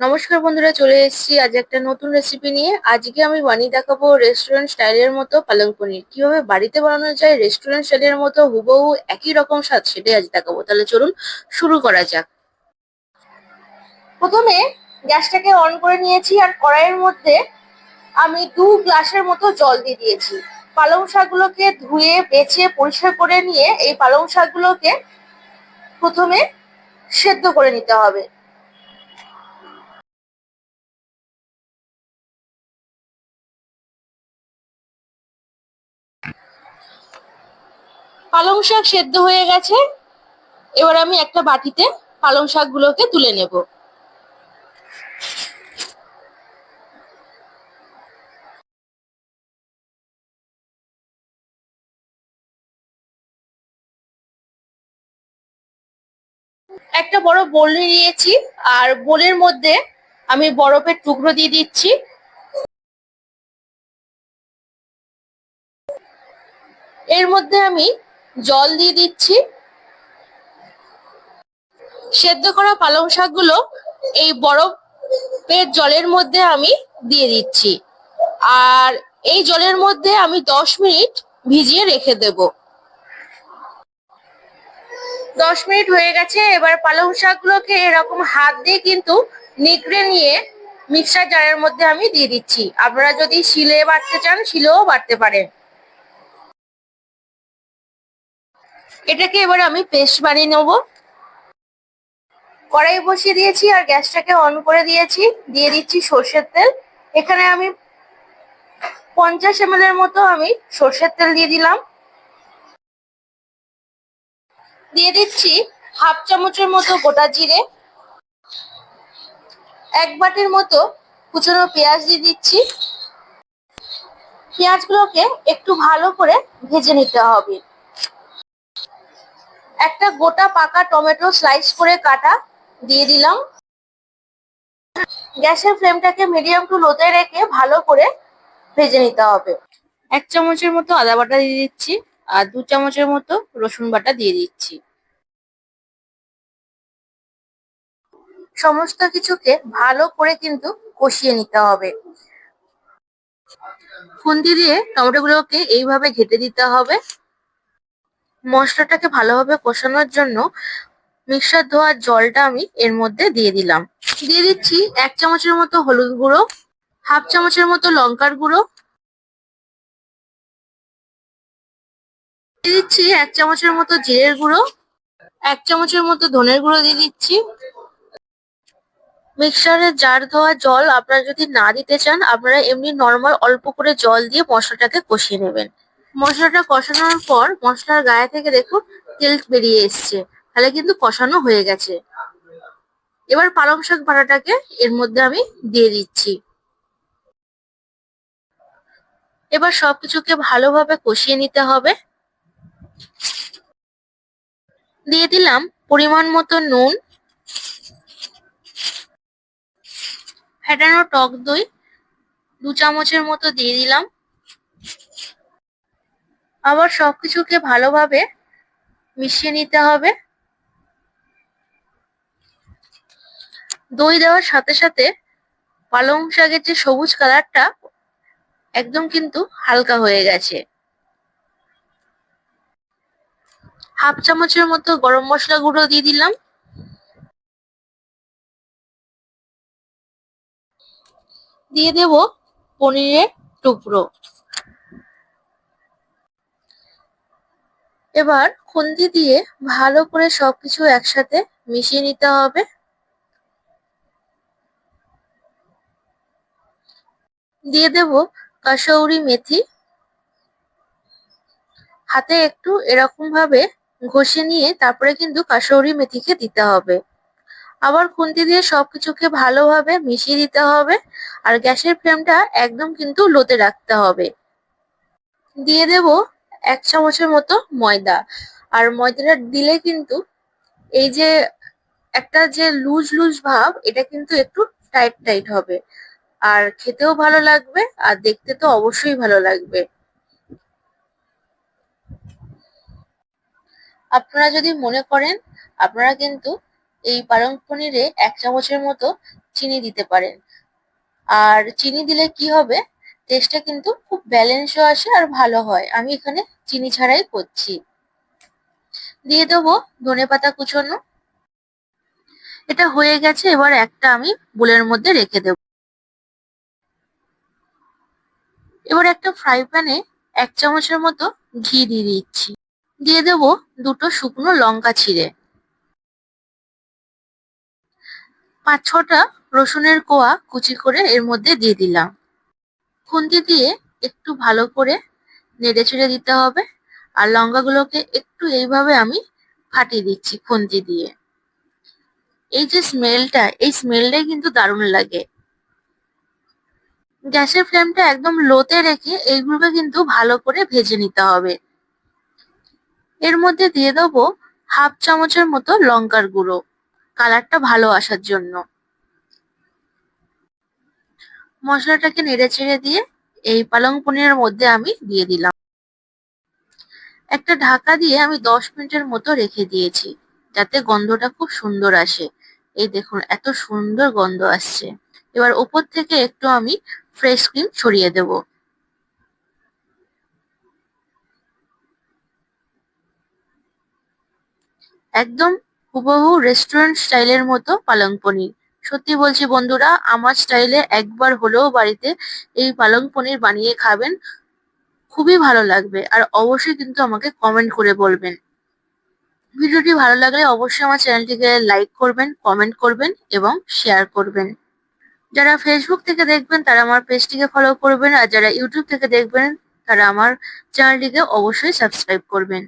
নমস্কার বন্ধুরা, চলে এসেছি আজ একটা নতুন রেসিপি নিয়ে। আজকে আমি বানিয়ে দেখাবো রেস্টুরেন্ট স্টাইলের মতো পালং পনির। কীভাবে বাড়িতে বানানো যায় রেস্টুরেন্ট স্টাইলের মতো হুবহু একই রকম স্বাদ সেটাই আজ দেখাবো। তাহলে চলুন শুরু করা যাক। প্রথমে গ্যাসটাকে অন করে নিয়েছি আর কড়াইয়ের মধ্যে আমি দু গ্লাসের মতো জল দিয়ে দিয়েছি। পালং শাকগুলোকে ধুয়ে, বেছে, পরিষ্কার করে নিয়ে এই পালং শাকগুলোকে প্রথমে সেদ্ধ করে নিতে হবে। পালং শাক সেদ্ধ হয়ে গেছে। এবার আমি একটা বাটিতে পালং শাকগুলোকে তুলে নেব। একটা বড় বোল নিয়েছি, আর বোলের মধ্যে আমি বরফের টুকরো দিয়ে দিচ্ছি। এর মধ্যে আমি জল দিয়ে দিচ্ছি। সেদ্ধ করা পালং শাকগুলো এই বরফের জলের মধ্যে আমি দিয়ে দিচ্ছি। আর এই জলের মধ্যে আমি দশ মিনিট ভিজিয়ে রেখে দেব। দশ মিনিট হয়ে গেছে, এবার পালং শাকগুলোকে এরকম হাত দিয়ে কিন্তু নিকড়ে নিয়ে মিক্সার জারের মধ্যে আমি দিয়ে দিচ্ছি। আপনারা যদি শিলে বাটতে চান, শিলেও বাটতে পারেন। এটাকে এবার আমি পেস্ট বানিয়ে নেব। কড়াই বসিয়ে দিয়েছি আর গ্যাসটাকে অন করে দিয়েছি। দিয়ে দিচ্ছি সর্ষের তেল। এখানে আমি পঞ্চাশ এম এর মতো আমি সর্ষের তেল দিয়ে দিলাম। দিয়ে দিচ্ছি হাফ চামচের মতো গোটা জিরে। এক বাটির মতো কুচনো পেঁয়াজ দিয়ে দিচ্ছি। পেঁয়াজগুলোকে একটু ভালো করে ভেজে নিতে হবে। একটা গোটা পাকা টমেটো স্লাইস করে কাটা, দিয়ে দিলাম। গ্যাসের ফ্লেমটাকে মিডিয়াম টু লোতে রেখে ভালো করে ভেজে নিতে হবে। এক চামচের মতো আদা বাটা দিয়ে দিচ্ছি, আর দু চামচের মতো রসুন বাটা দিয়ে দিচ্ছি। সমস্ত কিছুকে ভালো করে কিন্তু কষিয়ে নিতে হবে। খুন্তি দিয়ে টমেটোগুলোকে এইভাবে ঘেটে দিতে হবে। মশলাটাকে ভালোভাবে কষানোর জন্য মিক্সার ধোয়ার জলটা আমি এর মধ্যে দিয়ে দিলাম। দিয়ে দিচ্ছি এক চামচের মতো হলুদ গুঁড়ো, হাফ চামচের মতো লঙ্কার গুঁড়ো। দিয়ে দিচ্ছি এক চামচের মতো জিরের গুঁড়ো, এক চামচের মতো ধনের গুঁড়ো দিয়ে দিচ্ছি। মিক্সারের জার ধোয়া জল আপনারা যদি না দিতে চান, আপনারা এমনি নর্মাল অল্প করে জল দিয়ে মশলাটাকে কষিয়ে নেবেন। মশলাটা কষানোর পর মশলার গায়ে থেকে দেখুন তেল বেরিয়ে এসছে। তাহলে কিন্তু কষানো হয়ে গেছে। এবার পালং শাক ভাড়াটাকে এর মধ্যে আমি দিয়ে দিচ্ছি। এবার সবকিছুকে ভালোভাবে কষিয়ে নিতে হবে। দিয়ে দিলাম পরিমাণ মতো নুন, ফেটানো টক দই, দু চামচের মতো দিয়ে দিলাম। আবার সবকিছুকে ভালোভাবে মিশিয়ে নিতে হবে। দই দেওয়ার সাথে সাথে পালং শাকের যে সবুজ কালারটা, একদম কিন্তু হালকা হয়ে গেছে। হাফ চামচের মতো গরম মশলা গুঁড়ো দিয়ে দিলাম। দিয়ে দেব পনিরের টুকরো। এবার খুন্তি দিয়ে ভালো করে সবকিছু একসাথে মিশিয়ে নিতে হবে। দিয়ে দেব কাসৌরি মেথি। হাতে একটু এরকম ভাবে ঘষে নিয়ে তারপরে কিন্তু কাসৌরি মেথিকে দিতে হবে। আবার খুন্তি দিয়ে সবকিছুকে ভালোভাবে মিশিয়ে দিতে হবে আর গ্যাসের ফ্লেমটা একদম কিন্তু লোতে রাখতে হবে। দিয়ে দেব এক চামচের মতো ময়দা। আর ময়দাটা দিলে কিন্তু এই যে একটা যে লুজ লুজ ভাব, এটা কিন্তু একটু টাইট টাইট হবে। আর খেতেও ভালো লাগবে, আর দেখতে তো অবশ্যই ভালো লাগবে। আপনারা যদি মনে করেন, আপনারা কিন্তু এই পালং পনিরে এক চামচের মতো চিনি দিতে পারেন। আর চিনি দিলে কি হবে? টেস্টটা কিন্তু খুব ব্যালেন্সও আসে আর ভালো হয়। আমি এখানে চিনি ছাড়াই করছি। দিয়ে দেবো ধনে পাতা কুচোনো। এটা হয়ে গেছে, এবার একটা আমি বুলের মধ্যে রেখে দেব। এবার একটা ফ্রাই প্যানে এক চামচের মতো ঘি দিয়ে দিচ্ছি। দিয়ে দেব দুটো শুকনো লঙ্কা ছিঁড়ে। পাঁচ ছটা রসুনের কোয়া কুচি করে এর মধ্যে দিয়ে দিলাম। খুন্তি দিয়ে একটু ভালো করে নেড়ে চেড়ে দিতে হবে। আর লঙ্কাগুলোকে একটু এইভাবে আমি ফাটিয়ে দিচ্ছি খুন্তি দিয়ে। এই যে স্মেলটা, এই স্মেলটাই কিন্তু দারুণ লাগে। গ্যাসের ফ্লেমটা একদম লোতে রেখে এইগুলোকে কিন্তু ভালো করে ভেজে নিতে হবে। এর মধ্যে দিয়ে দেবো হাফ চামচের মতো লঙ্কার গুঁড়ো, কালারটা ভালো আসার জন্য। মশলাটাকে নেড়ে চেড়ে দিয়ে এই পালং পনিরের মধ্যে আমি দিয়ে দিলাম। একটা ঢাকা দিয়ে আমি দশ মিনিটের মতো রেখে দিয়েছি, যাতে গন্ধটা খুব সুন্দর আসে। এই দেখুন, এত সুন্দর গন্ধ আসছে। এবার ওপর থেকে একটু আমি ফ্রেশ ক্রিম ছড়িয়ে দেব। একদম হুবহু রেস্টুরেন্ট স্টাইলের মতো পালং পনির। সত্যি বলছি বন্ধুরা, আমার স্টাইলে একবার হলেও বাড়িতে এই পালং পনির বানিয়ে খাবেন, খুবই ভালো লাগবে। আর অবশ্যই কিন্তু আমাকে কমেন্ট করে বলবেন। ভিডিওটি ভালো লাগলে অবশ্যই আমার চ্যানেলটিকে লাইক করবেন কমেন্ট করবেন এবং শেয়ার করবেন। যারা ফেসবুক থেকে দেখবেন, তারা আমার পেজটিকে ফলো করবেন, আর যারা ইউটিউব থেকে দেখবেন, তারা আমার চ্যানেলটিকে অবশ্যই সাবস্ক্রাইব করবেন।